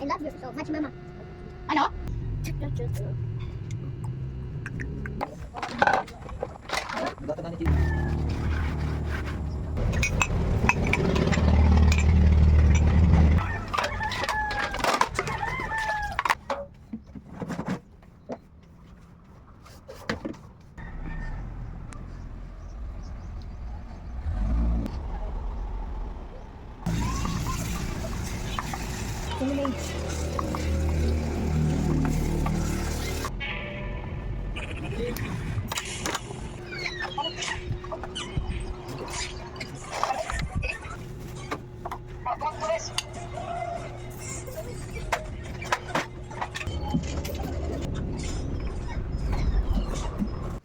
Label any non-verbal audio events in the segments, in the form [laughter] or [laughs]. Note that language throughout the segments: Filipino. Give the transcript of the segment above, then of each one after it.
I love you so much, Mama. Ano?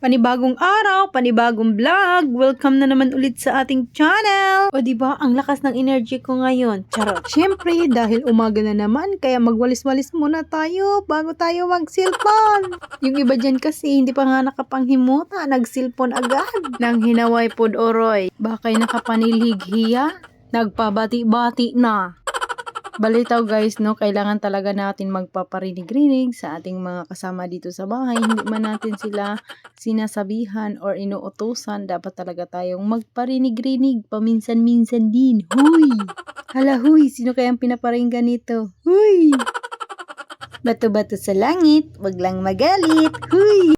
Panibagong araw, panibagong vlog. Welcome na naman ulit sa ating channel. O ba, ang lakas ng energy ko ngayon. Charot. Syempre, dahil umaga na naman, kaya magwalis-walis muna tayo bago tayo mag-cellphone. Yung iba dyan kasi, hindi pa nga nakapanghimuta, nag-cellphone agad. Nang hinaway pod oroy. Bakay nakapanilig hiya, nagpabati-bati na. Balitaw guys, no, kailangan talaga natin magpaparinig-rinig sa ating mga kasama dito sa bahay. Hindi man natin sila sinasabihan or inuutosan, dapat talaga tayong magparinig-rinig paminsan-minsan din. Huy! Hala huy, sino kayang pinaparinggan nito? Huy! Bato-bato sa langit, wag lang magalit. Huy!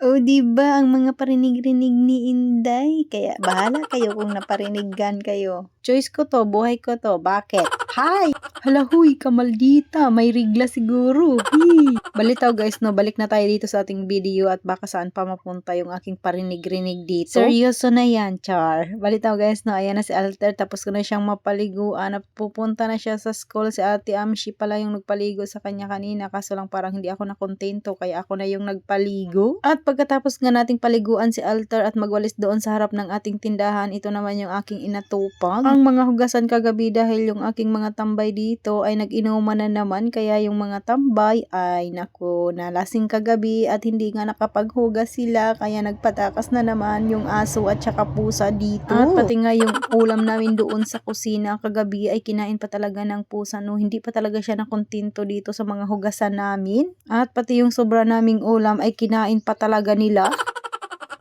O di ba ang mga parinig-rinig ni Inday? Kaya bahala kayo kung napariniggan kayo. Choice ko to, buhay ko to. Bakit? Hi! Hala huy, kamaldita. May rigla siguro. Hi! Balitaw guys, no, balik na tayo dito sa ating video at baka saan pa mapunta yung aking parinig-rinig dito. Seryoso na yan, Char. Balitaw guys, no, ayan na si Alter. Tapos ko na siyang mapaliguan. At pupunta na siya sa school. Si Ate Amshi pala yung nagpaligo sa kanya kanina. Kaso lang parang hindi ako nakontento. Kaya ako na yung nagpaligo. At pagkatapos nga nating paliguan si Alter at magwalis doon sa harap ng ating tindahan, ito naman yung aking inatupag. Ang mga hugasan kagabi dahil yung aking mga tambay dito ay nag-inuman na naman. Kaya yung mga tambay ay naku, nalasing kagabi at hindi nga nakapaghugas sila. Kaya nagpatakas na naman yung aso at saka pusa dito. At pati nga yung ulam namin doon sa kusina kagabi ay kinain pa talaga ng pusa. No, hindi pa talaga siya nakontinto dito sa mga hugasan namin. At pati yung sobra naming ulam ay kinain pa talaga nila.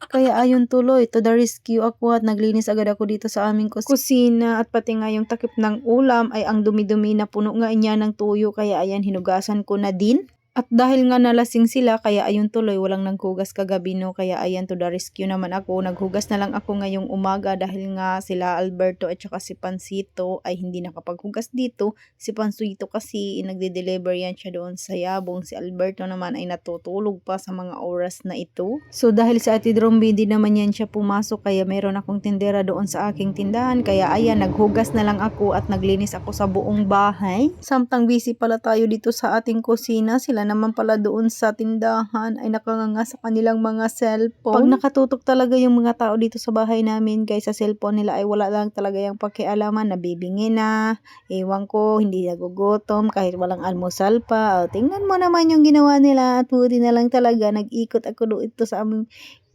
Kaya ayun tuloy, to the rescue ako at naglinis agad ako dito sa aming kus- kusina at pati nga yung takip ng ulam ay ang dumi-dumi na puno nga niya ng tuyo kaya ayan hinugasan ko na din. At dahil nga nalasing sila, kaya ayun tuloy, walang nanghugas kagabi no, kaya ayan to the rescue naman ako. Naghugas na lang ako ngayong umaga dahil nga sila Alberto at saka si Pansito ay hindi nakapaghugas dito. Si Pansito kasi nagde-deliver yan siya doon sa Yabong. Si Alberto naman ay natutulog pa sa mga oras na ito. So dahil sa Ate Dromby, di naman yan siya pumasok kaya meron akong tindera doon sa aking tindahan. Kaya ayan, naghugas na lang ako at naglinis ako sa buong bahay. Samtang busy pala tayo dito sa ating kusina, sila naman pala doon sa tindahan ay nakanganga sa kanilang mga cellphone. Pag nakatutok talaga yung mga tao dito sa bahay namin, guys, sa cellphone nila ay wala lang talaga yung pakialaman, nabibingi na, ewan ko, hindi nagugutom, kahit walang almusal pa. O, tingnan mo naman yung ginawa nila at buti na lang talaga, nag-ikot ako doon ito sa aming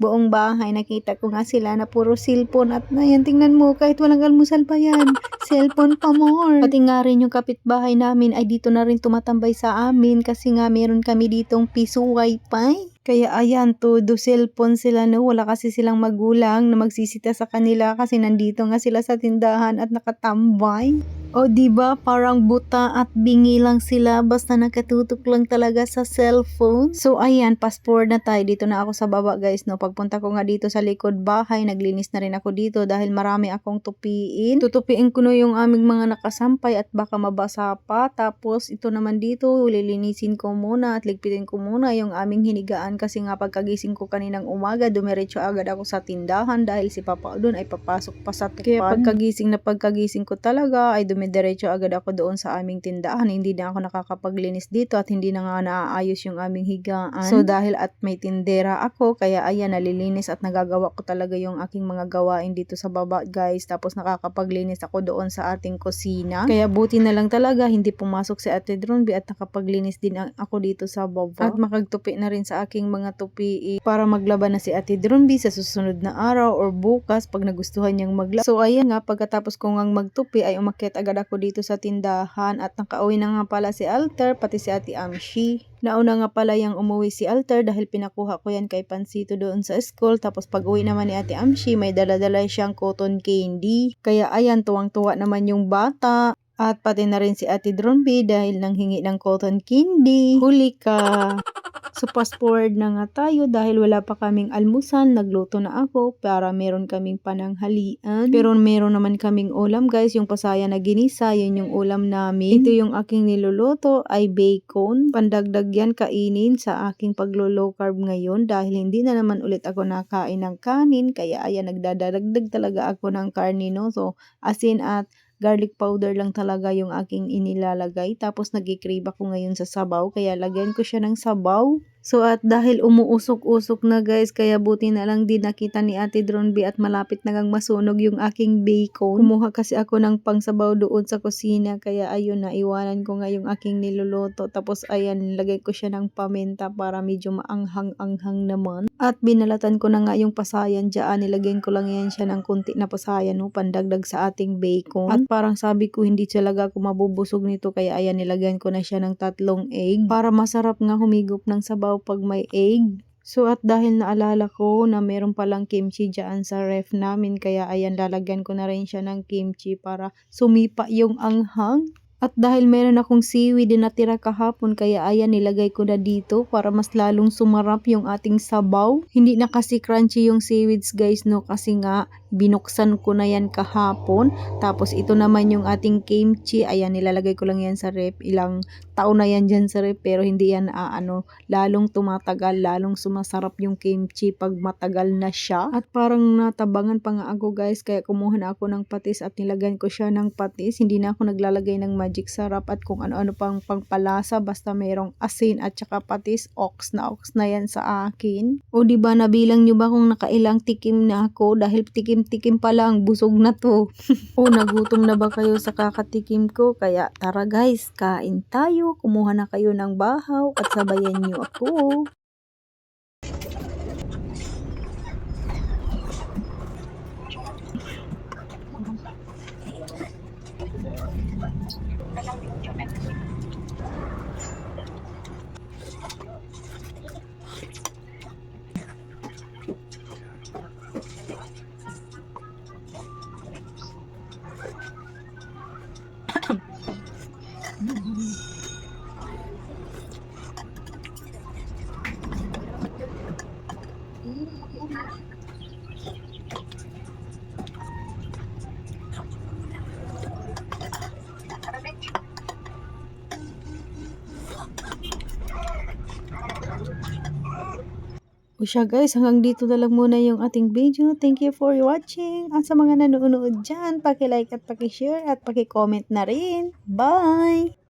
buong bahay, nakita ko nga sila na puro cellphone at na yan, tingnan mo, kahit walang almusal pa yan, cellphone pa more. Pati nga rin yung kapitbahay namin ay dito na rin tumatambay sa amin kasi nga meron kami ditong piso wifi. Kaya ayan, todo cellphone sila no. Wala kasi silang magulang na magsisita sa kanila kasi nandito nga sila sa tindahan at nakatambay. O di ba parang buta at bingi lang sila basta nakatutok lang talaga sa cellphone. So ayan, forward na tayo. Dito na ako sa baba guys no. Pagpunta ko nga dito sa likod bahay, naglinis na rin ako dito dahil marami akong tupiin. Tutupiin ko no yung aming mga nakasampay at baka mabasa pa. Tapos ito naman dito, lilinisin ko muna at ligpitin ko muna yung aming hinigaan kasi nga pagkagising ko kaninang umaga, dumiretso agad ako sa tindahan dahil si Papa doon ay papasok pa sa tukpan. Kaya pagkagising na pagkagising ko talaga ay dumidiretso agad ako doon sa aming tindahan. Hindi na ako nakakapaglinis dito at hindi na nga naaayos yung aming higaan. So dahil at may tindera ako, kaya ayan nalilinis at nagagawa ko talaga yung aking mga gawain dito sa baba guys. Tapos nakakapaglinis ako doon sa ating kusina. Kaya buti na lang talaga hindi pumasok si Ate Dronby at nakapaglinis din ako dito sa baba. At makagtupi na rin sa aking mga tupi para maglaban na si Ate Dronby sa susunod na araw or bukas pag nagustuhan niyang maglaba. So ayan nga, pagkatapos ko ngang magtupi ay umakyat agad naglalakad ako dito sa tindahan at nakauwi na nga pala si Alter pati si Ate Amshi. Nauna nga pala yung umuwi si Alter dahil pinakuha ko yan kay Pansito doon sa school. Tapos pag uwi naman ni Ate Amshi, may daladala siyang cotton candy. Kaya ayan, tuwang-tuwa naman yung bata. At pati na rin si Ate Dronby dahil nanghingi ng cotton candy. Huli ka! [laughs] So fast forward na nga tayo dahil wala pa kaming almusal, nagluto na ako para meron kaming pananghalian. Pero meron naman kaming ulam guys, yung pasaya na ginisa, yun yung ulam namin. Ito yung aking niluluto ay bacon. Pandagdag yan kainin sa aking paglo-low carb ngayon dahil hindi na naman ulit ako nakain ng kanin kaya ayan nagdadagdag talaga ako ng karni no. So asin at garlic powder lang talaga yung aking inilalagay. Tapos nag-crave ako ngayon sa sabaw, kaya lagyan ko siya ng sabaw. So at dahil umuusok-usok na guys, kaya buti na lang din nakita ni Ate Dronby at malapit na gang masunog yung aking bacon. Kumuha kasi ako ng pangsabaw doon sa kusina, kaya ayun na iwanan ko nga yung aking niluluto. Tapos ayan, lagay ko siya ng paminta para medyo maanghang-anghang naman. At binalatan ko na nga yung pasayan dyan, nilagyan ko lang yan siya ng kunti na pasayan, no, pandagdag sa ating bacon. At parang sabi ko hindi talaga ako mabubusog nito, kaya ayan, nilagyan ko na siya ng tatlong egg para masarap nga humigop ng sabaw pag may egg. So at dahil naalala ko na meron palang kimchi dyan sa ref namin kaya ayan lalagyan ko na rin siya ng kimchi para sumipa yung anghang. At dahil meron akong seaweed na natira kahapon kaya ayan nilagay ko na dito para mas lalong sumarap yung ating sabaw. Hindi na kasi crunchy yung seaweeds guys no kasi nga binuksan ko na yan kahapon. Tapos ito naman yung ating kimchi. Ayan nilalagay ko lang yan sa ref. Ilang taon na yan dyan sa ref pero hindi yan ah, ano, lalong tumatagal, lalong sumasarap yung kimchi pag matagal na siya. At parang natabangan pa nga ako guys kaya kumuha na ako ng patis at nilagyan ko siya ng patis. Hindi na ako naglalagay ng magic sarap at kung ano-ano pang pangpalasa basta merong asin at saka patis. Ox na ox na yan sa akin. O di ba nabilang nyo ba kung nakailang tikim na ako dahil tikim-tikim pa lang busog na to. [laughs] o nagutom na ba kayo sa kakatikim ko? Kaya tara guys, kain tayo. Kumuha na kayo ng bahaw at sabayan nyo ako. 有んじ？O siya guys, hanggang dito na lang muna yung ating video. Thank you for watching. At sa mga nanonood dyan, like at paki-share at paki-comment na rin. Bye!